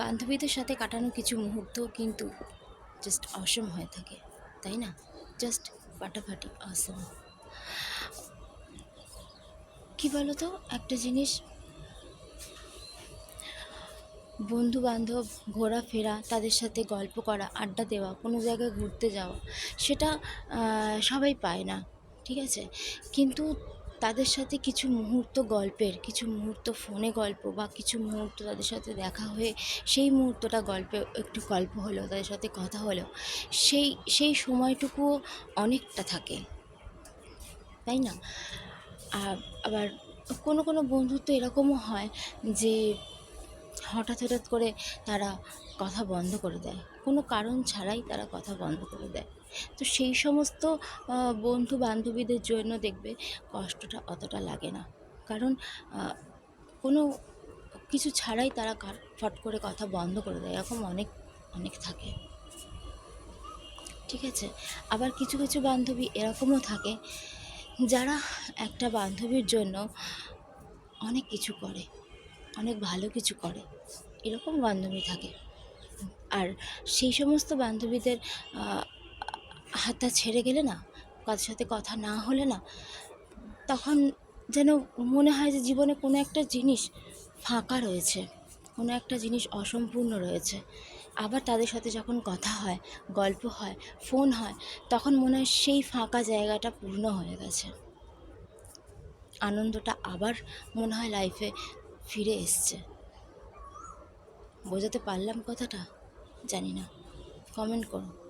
বান্ধবীদের সাথে কাটানো কিছু মুহূর্ত কিন্তু জাস্ট অসম হয়ে থাকে, তাই না? জাস্ট ফাটাফাটি অসম কী বলো তো একটা জিনিস বন্ধু বান্ধব ঘোরাফেরা, তাদের সাথে গল্প করা, আড্ডা দেওয়া, কোনো জায়গায় ঘুরতে যাওয়া, সেটা সবাই পায় না, ঠিক আছে? কিন্তু তাদের সাথে কিছু মুহূর্ত গল্পের, কিছু মুহূর্ত ফোনে গল্প বা কিছু মুহূর্ত তাদের সাথে দেখা হয়ে সেই মুহূর্তটা গল্পে একটু গল্প হলো, তাদের সাথে কথা হলো, সেই সেই সময়টুকুও অনেকটা থাকে। তাই না? আবার কোনো কোনো বন্ধুত্ব এরকমও হয় যে হঠাৎ হঠাৎ করে তারা কথা বন্ধ করে দেয়। কোনো কারণ ছাড়াই তারা কথা বন্ধ করে দেয়। তো সেই সমস্ত বন্ধু বান্ধবীদের জন্য দেখবে কষ্টটা অতটা লাগে না। কারণ কোনো কিছু ছাড়াই তারা ফট করে কথা বন্ধ করে দেয়। এরকম অনেক অনেক থাকে। ঠিক আছে? আবার কিছু কিছু বান্ধবী এরকমও থাকে, যারা একটা বান্ধবীর জন্য অনেক কিছু করে। অনেক ভালো কিছু করে। এরকম বান্ধবী থাকে। আর সেই সমস্ত বান্ধবীদের হাতটা ছেড়ে গেলে না, কারোর সাথে কথা না হলে না, তখন যেন মনে হয় যে জীবনে কোনো একটা জিনিস ফাঁকা রয়েছে, কোনো একটা জিনিস অসম্পূর্ণ রয়েছে। আবার তাদের সাথে যখন কথা হয়, গল্প হয়, ফোন হয়, তখন মনে হয় সেই ফাঁকা জায়গাটা পূর্ণ হয়ে গেছে। আনন্দটা আবার মনে হয় লাইফে ফিরে এসছে। বোঝাতে পারলাম কথাটা? জানি না। কমেন্ট করো।